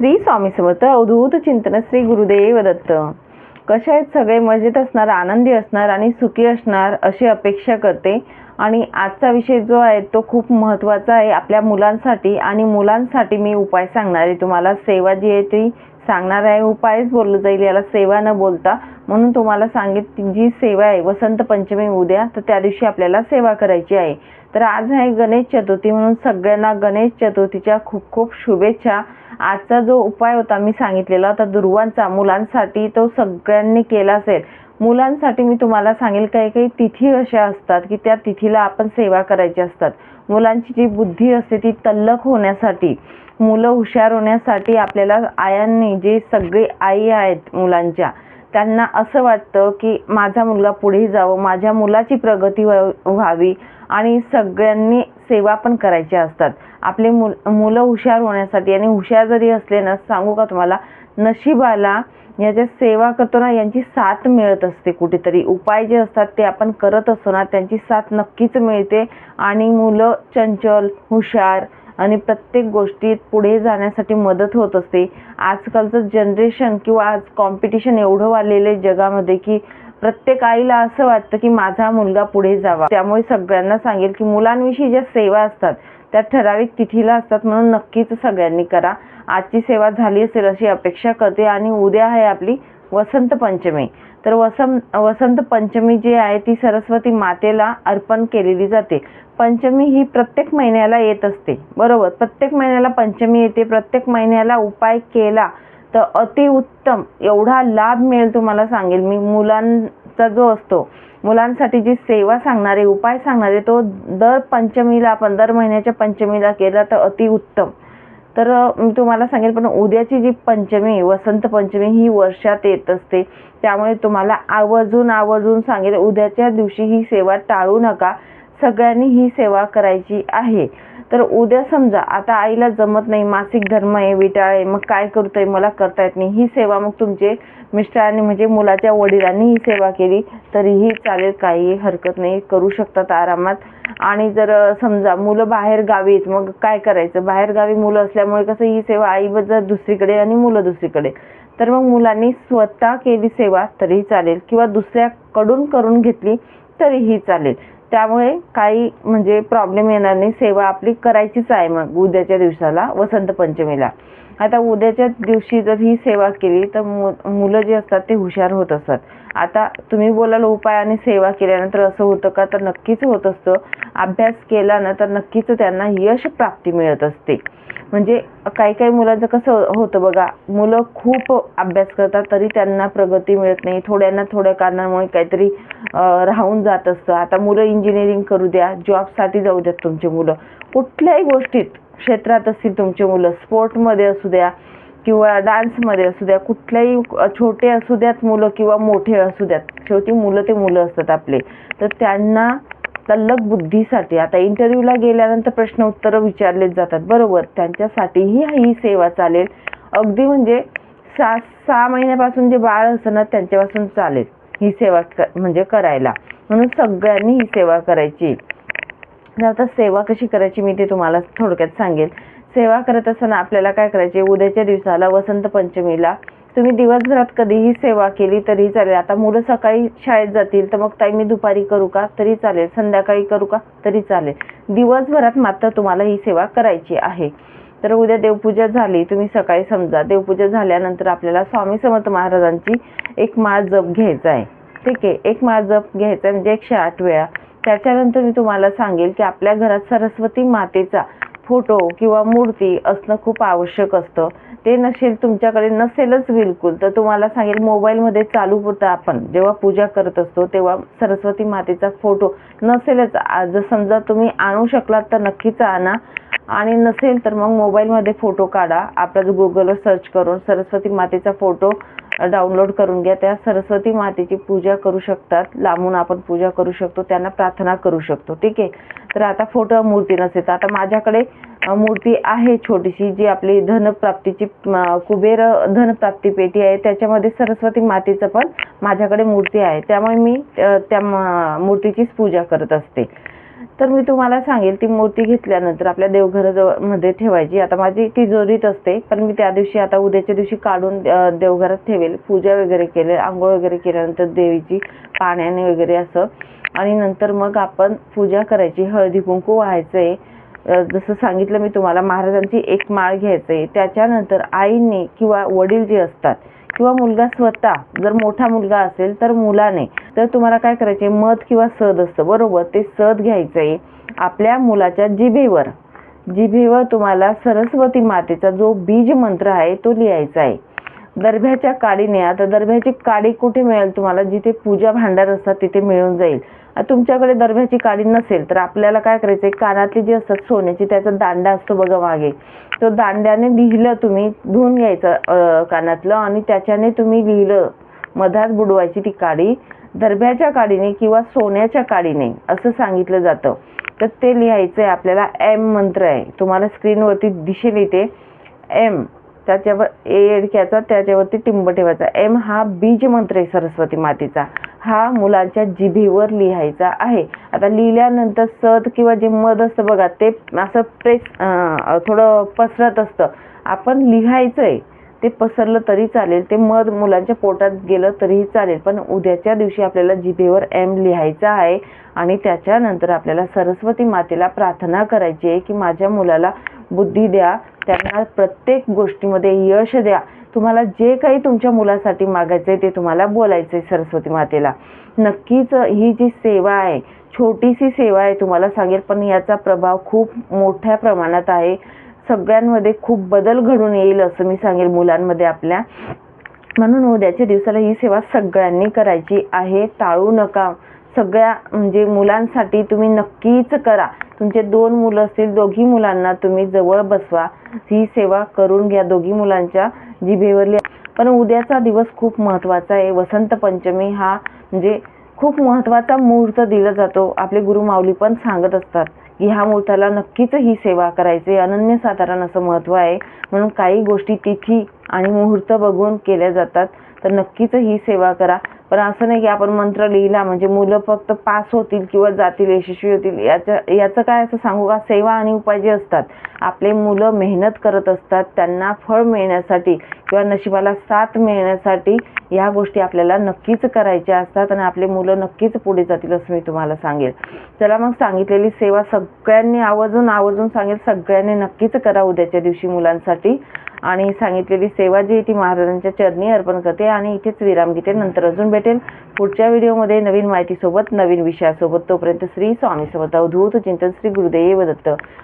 श्री स्वामी समर्थ अवधूत चिंतन श्री गुरुदेव दत्त. कशा आहेत सगळे? मजेत असणार आनंदी असणार आणि सुखी असणार अशी अपेक्षा करते. आणि आजचा विषय जो आहे तो खूप महत्त्वाचा आहे आपल्या मुलांसाठी. आणि मुलांसाठी मी उपाय सांगणार आहे तुम्हाला. सेवा जी आहे ती सांगणार आहे उपायच बोललं जाईल याला सेवा न बोलता. म्हणून तुम्हाला सांगित जी सेवा आहे वसंत पंचमी उद्या तर त्या दिवशी आपल्याला सेवा करायची आहे. तर आज आहे गणेश चतुर्थी म्हणून सगळ्यांना गणेश चतुर्थीच्या खूप खूप शुभेच्छा. आजचा जो उपाय होता मी सांगितलेला होता दुर्वांचा मुलांसाठी तो सगळ्यांनी केला असेल. मुलांसाठी मी तुम्हाला सांगेल काही काही तिथी अशा असतात की त्या तिथीला आपण सेवा करायची असतात. मुलांची जी बुद्धी असते ती तल्लख होण्यासाठी मुलं हुशार होण्यासाठी आपल्याला आयांनी जे सगळे आई आहेत मुलांच्या त्यांना असं वाटतं की माझा मुलगा पुढे जावं माझ्या मुलाची प्रगती व्हा- व्हावी आणि सगळ्यांनी सेवा पण करायच्या असतात. आपले मुल मुलं हुशार होण्यासाठी आणि हुशार जरी असले ना सांगू का तुम्हाला नशिबाला या ज्या सेवा करतो ना यांची साथ मिळत असते कुठेतरी. उपाय जे असतात ते आपण करत असतो ना त्यांची साथ नक्कीच मिळते. आणि मुलं चंचल हुशार आणि प्रत्येक गोष्टीत पुढे जाण्यासाठी मदत होत असते. आजकालचं जनरेशन किंवा आज कॉम्पिटिशन एवढं वाढलेलं आहे जगामध्ये की प्रत्येक आईला असं वाटतं की माझा मुलगा पुढे जावा. त्यामुळे सगळ्यांना सांगेल की मुलांविषयी ज्या सेवा असतात त्या ठराविक तिथीला असतात म्हणून नक्कीच सगळ्यांनी करा. आजची सेवा झाली असेल अशी अपेक्षा करते आणि उद्या आहे आपली वसंत पंचमी. तर वसं वसंत पंचमी जी आहे ती सरस्वती मातेला अर्पण केलेली जाते. पंचमी ही प्रत्येक महिन्याला येत असते. बरोबर? प्रत्येक महिन्याला पंचमी येते. प्रत्येक महिन्याला उपाय केला तर अतिउत्तम. एवढा लाभ मिळेल तुम्हाला सांगेल मी. मुलां मुलांचा जो असतो मुलांसाठी जी सेवा सांगणारे उपाय सांगणारे तो दर पंचमीला आपण दर महिन्याच्या पंचमीला केला तर अतिउत्तम तर मी तुम्हाला सांगेल पण उद्याची जी पंचमी वसंत पंचमी ही वर्षात येत असते. त्यामुळे तुम्हाला आवर्जून आवर्जून सांगेल उद्याच्या दिवशी ही सेवा टाळू नका. सगळ्यांनी ही सेवा करायची आहे. तर उद्या समजा आता आईला जमत नाही मासिक धर्म आहे विटाळ आहे मग काय करतोय मला करता येत नाही. ही सेवा मग तुमचे मिस्टरांनी म्हणजे मुलाच्या वडिलांनी ही सेवा केली तरीही चालेल काही हरकत नाही करू शकतात आरामात. आणि जर समजा मुलं बाहेर गावी आहेत मग काय करायचं? बाहेर गावी मुलं असल्यामुळे कसं ही सेवा आई जर दुसरीकडे आणि मुलं दुसरीकडे. तर मग मुलांनी स्वतः केली सेवा तरीही चालेल. किंवा दुसऱ्याकडून करून घेतली तरीही चालेल. त्यामुळे काही म्हणजे प्रॉब्लेम येणार नाही. सेवा आपली करायचीच आहे मग उद्याच्या दिवसाला वसंत पंचमीला आता उद्याच्या दिवशी जर ही सेवा केली तर मु मुलं जे असतात ते हुशार होत असतात. आता तुम्ही बोलाल उपाय आणि सेवा केल्यानंतर असं होतं का? तर नक्कीच होत असतं. अभ्यास केला ना तर नक्कीच त्यांना यश प्राप्ती मिळत असते. म्हणजे काही काही मुलांचं कसं होतं बघा मुलं खूप अभ्यास करतात तरी त्यांना प्रगती मिळत नाही. थोड्यांना थोड्या कारणामुळे काहीतरी राहून जात असतं. आता मुलं इंजिनिअरिंग करू द्या जॉबसाठी जाऊ द्यात तुमची मुलं. कुठल्याही गोष्टीत क्षेत्रात असतील तुमचे मुलं स्पोर्टमध्ये असू द्या किंवा डान्समध्ये असू द्या कुठल्याही छोटे असू द्यात मुलं किंवा मोठे असू द्यात शेवटी मुलं ते मुलं असतात आपले. तर त्यांना तल्लक बुद्धीसाठी आता इंटरव्ह्यूला गेल्यानंतर प्रश्न उत्तरं विचारलेच जातात बरोबर. त्यांच्यासाठीही ही सेवा चालेल. अगदी म्हणजे सहा सहा महिन्यापासून जे बाळ असतं ना त्यांच्यापासून चालेल ही सेवा म्हणजे करायला. म्हणून सगळ्यांनी ही सेवा करायची. आता सेवा कशी करायची मी ते तुम्हाला थोडक्यात सांगेल. सेवा करत असताना आपल्याला काय करायचे? उद्याच्या दिवसाला वसंत पंचमीला तुम्ही दिवसभरात कधीही सेवा केली तरी चालेल. आता मुलं सकाळी शाळेत जातील तर मग ताई मी दुपारी करू का? तरी चालेल. संध्याकाळी करू का? तरी चालेल. दिवसभरात मात्र तुम्हाला ही सेवा करायची आहे. तर उद्या देवपूजा झाली तुम्ही सकाळी समजा. देवपूजा झाल्यानंतर आपल्याला स्वामी समर्थ महाराजांची एक माळ जप घ्यायचा आहे. ठीक आहे? एक माळ जप घ्यायचा आहे म्हणजे एकशे आठ वेळा. त्याच्यानंतर मी तुम्हाला सांगेल की आपल्या घरात सरस्वती मातेचा फोटो किंवा मूर्ती असणं खूप आवश्यक असतं. ते नसेल तुमच्याकडे नसेलच बिलकुल. तर तुम्हाला सांगेल मोबाईलमध्ये चालू पुरतं आपण. जेव्हा पूजा करत असतो तेव्हा सरस्वती मातेचा फोटो नसेलच. जर समजा तुम्ही आणू शकलात तर नक्कीच आणा. आणि नसेल तर मग मोबाईलमध्ये फोटो काढा. आपला गुगलवर सर्च करून सरस्वती मातेचा फोटो डाउनलोड करून घ्या. त्या सरस्वती मातेची पूजा करू शकतात. लांबून आपण पूजा करू शकतो. त्यांना प्रार्थना करू शकतो. ठीक आहे? तर आता फोटो मूर्ती नसेल तर. आता माझ्याकडे मूर्ती आहे छोटीशी जी आपली धनप्राप्तीची कुबेर धनप्राप्ती पेटी आहे. त्याच्यामध्ये सरस्वती मातेचं पण माझ्याकडे मूर्ती आहे. त्यामुळे मी त्या मूर्तीचीच पूजा करत असते. तर मी तुम्हाला सांगेल ती मूर्ती घेतल्यानंतर आपल्या देवघराजवळमध्ये ठेवायची. आता माझी तिजोरीत असते पण मी त्या दिवशी आता उद्याच्या दिवशी काढून देवघरात ठेवेल. पूजा वगैरे केले आंघोळ वगैरे केल्यानंतर देवीची पाण्याने वगैरे असं. आणि नंतर मग आपण पूजा करायची. हळदी कुंकू व्हायचंय. आहे जसं सांगितलं मी तुम्हाला महाराजांची एक माळ घ्यायचं आहे त्याच्यानंतर आईने किंवा वडील जे असतात किंवा मुलगा स्वतः जर मोठा मुलगा असेल तर मुलाने तर तुम्हाला काय करायचे मध किंवा सद असतं बरोबर? ते सद घ्यायचं आहे आपल्या मुलाच्या जिभेवर. जिभेवर तुम्हाला सरस्वती मातेचा जो बीज मंत्र आहे तो लिहायचा आहे दर्भ्याच्या काडीने आता दर्भ्याची काडी कुठे मिळेल तुम्हाला? जिथे पूजा भांडार असतात तिथे मिळून जाईल. तुमच्याकडे दरभ्याची काडी नसेल तर आपल्याला काय करायचं आहे कानातली जी असतात सोन्याची त्याचा दांडा असतो बघा मागे. तो दांड्याने लिहिलं तुम्ही धुवून घ्यायचं कानातलं आणि त्याच्याने तुम्ही लिहिलं मधात बुडवायची ती काडी दरभ्याच्या काडीने किंवा सोन्याच्या काडीने असं सांगितलं जातं. तर ते लिहायचं आहे आपल्याला एम मंत्र आहे. तुम्हाला स्क्रीनवरती दिसेल इथे एम त्याच्यावर ए एडक्याचा त्याच्यावरती टिंब ठेवायचा. एम हा बीज मंत्र आहे सरस्वती मातेचा. हा मुलांच्या जिभेवर लिहायचा आहे. आता लिहिल्यानंतर सद किंवा जे मध असतं बघा ते असं प्रेस थोडं पसरत असतं. आपण लिहायचं आहे ते पसरलं तरी चालेल. ते मध मुलांच्या पोटात गेलं तरीही चालेल. पण उद्याच्या दिवशी आपल्याला जिभेवर एम लिहायचा आहे आणि त्याच्यानंतर आपल्याला सरस्वती मातेला प्रार्थना करायची आहे की माझ्या मुलाला बुद्धी द्या. त्यांना प्रत्येक गोष्टीमध्ये यश द्या. तुम्हाला जे काही तुमच्या मुलासाठी मागायचं आहे ते तुम्हाला बोलायचं आहे सरस्वती मातेला. नक्कीच ही जी सेवा आहे छोटीशी सेवा आहे तुम्हाला सांगेल पण याचा प्रभाव खूप मोठ्या प्रमाणात आहे. सगळ्यांमध्ये खूप बदल घडून येईल असं मी सांगेल मुलांमध्ये आपल्या. म्हणून हो, उद्याच्या दिवसाला ही सेवा सगळ्यांनी करायची आहे. टाळू नका. सगळ्या म्हणजे मुलांसाठी तुम्ही नक्कीच करा. तुमचे दोन मुलं असतील दोघी मुलांना तुम्ही जवळ बसवा. ही सेवा करून घ्या. दोघी मुलांच्या जिभेवरली पण उद्याचा दिवस खूप महत्त्वाचा आहे. वसंत पंचमी हा म्हणजे खूप महत्त्वाचा मुहूर्त दिला जातो. आपले गुरु माऊली पण सांगत असतात की ह्या मुहूर्ताला नक्कीच ही सेवा करायची. अनन्यसाधारण असं महत्त्व आहे. म्हणून काही गोष्टी तिथी आणि मुहूर्त बघून केल्या जातात. तर नक्कीच ही सेवा करा. पण असं नाही की आपण मंत्र लिहिला म्हणजे मुलं फक्त पास होतील किंवा जातील यशस्वी होतील. याचं याचं काय असं सांगू का? सेवा आणि उपाय जे असतात आपले मुलं मेहनत करत असतात त्यांना फळ मिळण्यासाठी किंवा नशिबाला साथ मिळण्यासाठी या गोष्टी आपल्याला नक्कीच करायच्या असतात आणि आपले मुलं नक्कीच पुढे जातील असं मी तुम्हाला सांगेल. चला मग सांगितलेली सेवा सगळ्यांनी आवर्जून आवर्जून सांगेल सगळ्यांनी नक्कीच करा उद्याच्या दिवशी मुलांसाठी. आणि सांगितलेली सेवा जी ती महाराजांच्या चरणी अर्पण करते आणि इथेच विराम घेते. नंतर अजून भेटेल पुढच्या व्हिडिओमध्ये नवीन माहितीसोबत नवीन विषयासोबत. तोपर्यंत श्री स्वामी समर्थ अवधूत चिंतन श्री गुरुदेव दत्त.